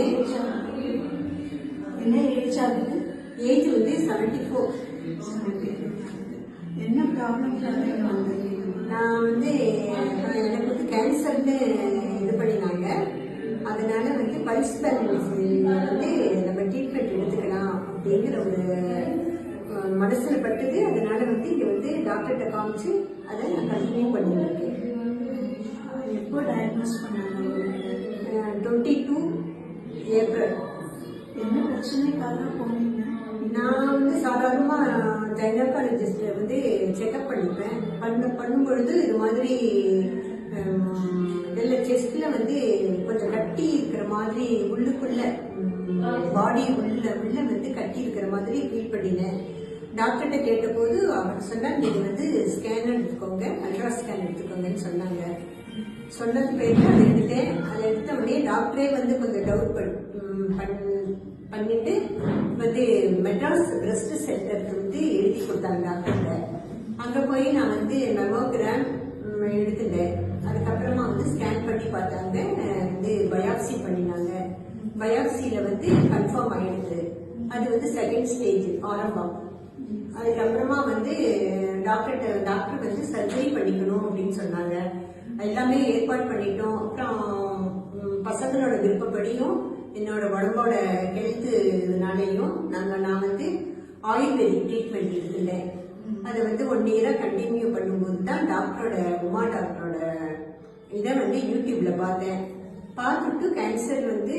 Age ஆகுது என்ன age ஆகுது ஏஜ் வந்து செவன்டி ஃபோர் என்ன ப்ராப்ளம் நான் வந்து எனக்கு வந்து கேன்சர்னு இது பண்ணினாங்க அதனால வந்து பல்ஸ் பேலன்ஸ் வந்து நம்ம ட்ரீட்மெண்ட் எடுத்துக்கலாம் அப்படிங்கிற ஒரு மனசில் பட்டது அதனால வந்து இங்கே வந்து டாக்டர்கிட்ட காமிச்சு அதை நான் கண்டினியூ பண்ணியிருக்கேன் எப்போ டயக்னோஸ் பண்ணாங்க டுவெண்ட்டி டூ ஏப்ரல் என்ன பிரச்சனைக்காக போனீங்க. நான் வந்து சாதாரணமாக கைனகாலஜிஸ்ட் வந்து செக்அப் பண்ணிப்பேன். பண்ண பண்ணும் பொழுது இது மாதிரி வெளில செஸ்ட்ல வந்து கொஞ்சம் கட்டி இருக்கிற மாதிரி உள்ளுக்குள்ள பாடி உள்ள உள்ள வந்து கட்டி இருக்கிற மாதிரி ஃபீல் பண்ணினேன். டாக்டர்கிட்ட கேட்டபோது அவர் சொன்னார் நீங்கள் வந்து ஸ்கேன் எடுத்துக்கோங்க அல்ட்ரா ஸ்கேன் எடுத்துக்கோங்கன்னு சொன்னாங்க. சொன்னது பேருக்கு அதை எடுத்தேன் அதை எடுத்த உடனே டாக்டரே வந்து கொஞ்சம் டவுட் பண் பண்ணிட்டு வந்து மெட்ராஸ் பிரஸ்ட் சென்டருக்கு வந்து எழுதி கொடுத்தாங்க டாக்டர்கிட்ட அங்கே போய் நான் வந்து மெமோகிராம் எடுத்துட்டேன். அதுக்கப்புறமா வந்து ஸ்கேன் பண்ணி பார்த்தாங்க. வந்து பயாப்சி பண்ணினாங்க. பயாப்சியில் வந்து கன்ஃபார்ம் ஆயிடுது. அது வந்து செகண்ட் ஸ்டேஜ் ஆரம்பம். அதுக்கப்புறமா வந்து டாக்டர்கிட்ட டாக்டர் வந்து சர்ஜரி பண்ணிக்கணும் அப்படின்னு சொன்னாங்க. எல்லாமே ஏற்பாடு பண்ணிட்டோம். அப்புறம் பசங்களோட விருப்பப்படியும் என்னோட உடம்போட ஹெல்த்துனாலையும் நாங்கள் நான் வந்து ஆயுர்வேதிக் ட்ரீட்மெண்ட் எடுத்துட்டேன் அதை வந்து ஒன் இயராக கண்டினியூ பண்ணும்போது தான் டாக்டரோட உமா டாக்டரோட இதை வந்து யூடியூப்ல பார்த்தேன். பார்த்துட்டு கேன்சர் வந்து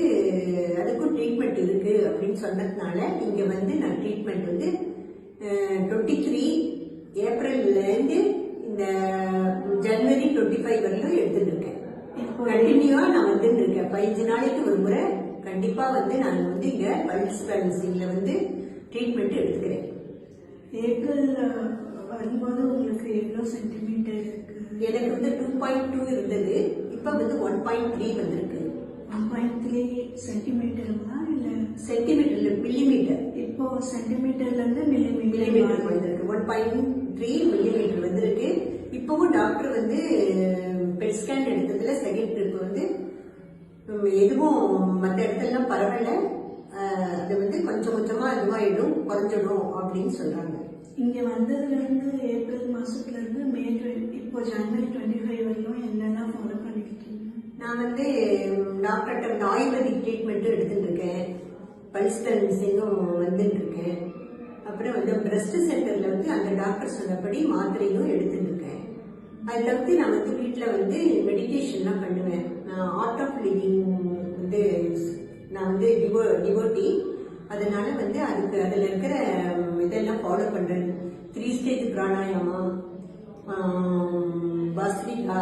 அதுக்கும் ட்ரீட்மெண்ட் இருக்கு அப்படின்னு சொன்னதுனால இங்க வந்து நான் ட்ரீட்மெண்ட் வந்து டுவெண்ட்டி த்ரீ ஏப்ரல்லேருந்து இந்த ஜனவரி டுவெண்ட்டி ஃபைவ் வரலும் எடுத்துட்டு இருக்கேன் கண்டினியூவா நான் வந்துட்டு இருக்கேன் பதினஞ்சு நாளைக்கு ஒரு முறை கண்டிப்பா வந்து நான் வந்து இங்க பல்ஸ் பேலன்சிங்ல வந்து ட்ரீட்மெண்ட் எடுத்துக்கிறேன். ஏப்ரல் வரும்போது உங்களுக்கு எவ்வளோ சென்டிமீட்டர் இருக்கு? எனக்கு வந்து டூ பாயிண்ட் டூ இருந்தது. இப்போ வந்து ஒன் பாயிண்ட் த்ரீ வந்திருக்கு. த்ரீ சென்டிமீட்டருங்களா இல்லை சென்டிமீட்டர்ல மில்லிமீட்டர் இப்போ சென்டிமீட்டர்லேருந்து மில்லிமீட்டர் மில்லிமீட்டர் வந்திருக்கு. ஒன் பாயிண்ட் த்ரீ மில்லிமீட்டர் வந்திருக்கு. இப்பவும் டாக்டர் வந்து பெட் ஸ்கேன் எடுத்ததுல செகண்ட் ட்ரிப் வந்து எதுவும் மற்ற இடத்துலலாம் பரவல. அது வந்து கொஞ்சம் கொஞ்சமா இதுவாயிடும். குறைஞ்சிடும் அப்படின்னு சொல்றாங்க. இங்கே வந்ததுலேருந்து ஏப்ரல் மாதத்துலேருந்து மே டுவெண்ட்டி இப்போ ஜனவரி டுவெண்ட்டி ஃபைவ் வரைக்கும் என்னெல்லாம் ஃபாலோ பண்ணிக்கிட்டீங்க நான் வந்து டாக்டர்கிட்ட வந்து ஆயுர்வேதிக் ட்ரீட்மெண்ட்டும் எடுத்துட்டு இருக்கேன் பல்ஸ் பேலன்சிங்கும் வந்துட்டு இருக்கேன் அப்புறம் வந்து பிரஸ்ட் சென்டரில் வந்து அந்த டாக்டர் சொன்னபடி மாத்திரையும் எடுத்துட்டு இருக்கேன் வந்து தவிர்த்து நான் வந்து வீட்டில் வந்து மெடிடேஷன்லாம் பண்ணுவேன். நான் ஆர்ட் ஆஃப் லிவிங் வந்து நான் வந்து டிவோ டிவோட்டி அதனால வந்து அதுக்கு அதில் இருக்கிற இதெல்லாம் ஃபாலோ பண்ணுறேன் த்ரீ ஸ்டேஜ் பிராணாயாமம் பஸ்ரிகா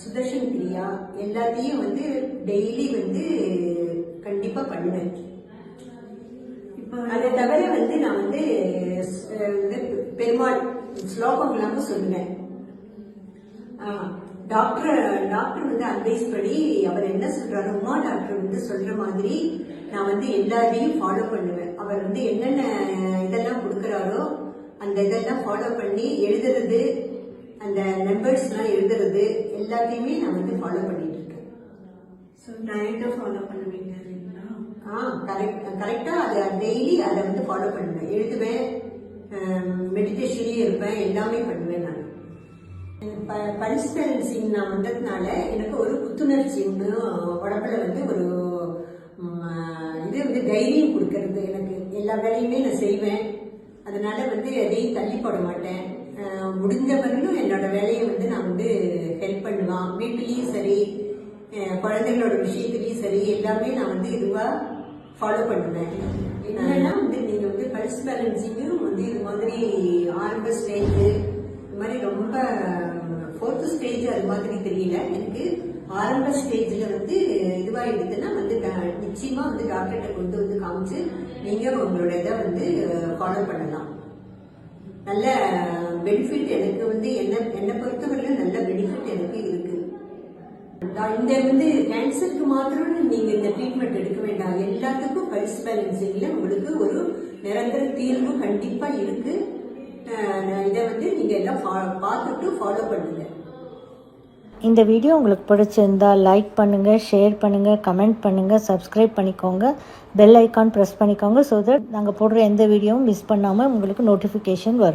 சுதர்ஷன் கிரியா எல்லாத்தையும் வந்து டெய்லி வந்து கண்டிப்பா பண்ணுவேன் இப்போ அதை தவிர வந்து நான் வந்து வந்து பெருமாள் ஸ்லோகம் இல்லாம சொல்லுவேன் டாக்டர் டாக்டர் வந்து அட்வைஸ் படி அவர் என்ன சொல்றாரு உமா டாக்டர் வந்து சொல்ற மாதிரி நான் வந்து எல்லாத்தையும் ஃபாலோ பண்ணுவேன். அவர் வந்து என்னென்ன இதெல்லாம் கொடுக்குறாரோ அந்த இதெல்லாம் ஃபாலோ பண்ணி எழுதுறது அந்த நம்பர்ஸ்லாம் எழுதுறது எல்லாத்தையுமே நான் வந்து ஃபாலோ பண்ணிட்டு இருக்கேன். ஸோ டயட்டை ஃபாலோ பண்ணுவீங்க இல்லைங்களா? ஆ கரெக்ட் கரெக்டாக அதை டெய்லி அதை வந்து ஃபாலோ பண்ணுவேன். எழுதுவேன் மெடிடேஷன்லேயும் இருப்பேன் எல்லாமே பண்ணுவேன் நான். பல்ஸ் பேலன்சிங் நான் வந்ததுனால எனக்கு ஒரு புத்துணர்ச்சி ஒன்று உடம்புல வந்து ஒரு இது வந்து தைரியம் கொடுக்கறது எனக்கு. எல்லா வேலையுமே நான் செய்வேன். அதனால வந்து எதையும் தள்ளி போட மாட்டேன். அஹ், குழந்தைகளோட விஷயத்துலையும் சரி எல்லாமே நான் வந்து இதுவாக ஃபாலோ பண்ணுவேன். என்னன்னா வந்து நீங்கள் வந்து பல்ஸ் பேலன்சிங்கும் வந்து இது மாதிரி ஆரம்ப ஸ்டேஜ் இது மாதிரி ரொம்ப ஃபோர்த்து ஸ்டேஜ் அது மாதிரி தெரியல. எனக்கு ஆரம்ப ஸ்டேஜில் வந்து இதுவாகிடுதுன்னா வந்து ட- நிச்சயமா வந்து டாக்டர்கிட்ட கொண்டு வந்து காமிச்சு நீங்கள் உங்களோட இதை வந்து ஃபாலோ பண்ணலாம். நல்ல பெனிஃபிட் எனக்கு வந்து என்ன என்னை பொறுத்தவரையிலும் நல்ல பெனிஃபிட் எனக்கு நான் இந்த வந்து கேன்சருக்கு மாத்திரம் நீங்க இந்த ட்ரீட்மெண்ட் எடுக்க வேண்டாம். எல்லாத்துக்கும் பல்ஸ் பேலன்சிங்ல உங்களுக்கு ஒரு நிரந்தர தீர்வு கண்டிப்பா இருக்கு. இதை வந்து நீங்க எல்லாம் பார்த்துட்டு ஃபாலோ பண்ணுங்க. இந்த வீடியோ உங்களுக்கு பிடிச்சிருந்தா லைக் பண்ணுங்கள் ஷேர் பண்ணுங்கள் கமெண்ட் பண்ணுங்கள் சப்ஸ்கிரைப் பண்ணிக்கோங்க. பெல் ஐக்கான் ப்ரெஸ் பண்ணிக்கோங்க ஸோ தட் நாங்கள் போடுற எந்த வீடியோவும் மிஸ் பண்ணாமல் உங்களுக்கு நோட்டிஃபிகேஷன் வரும்.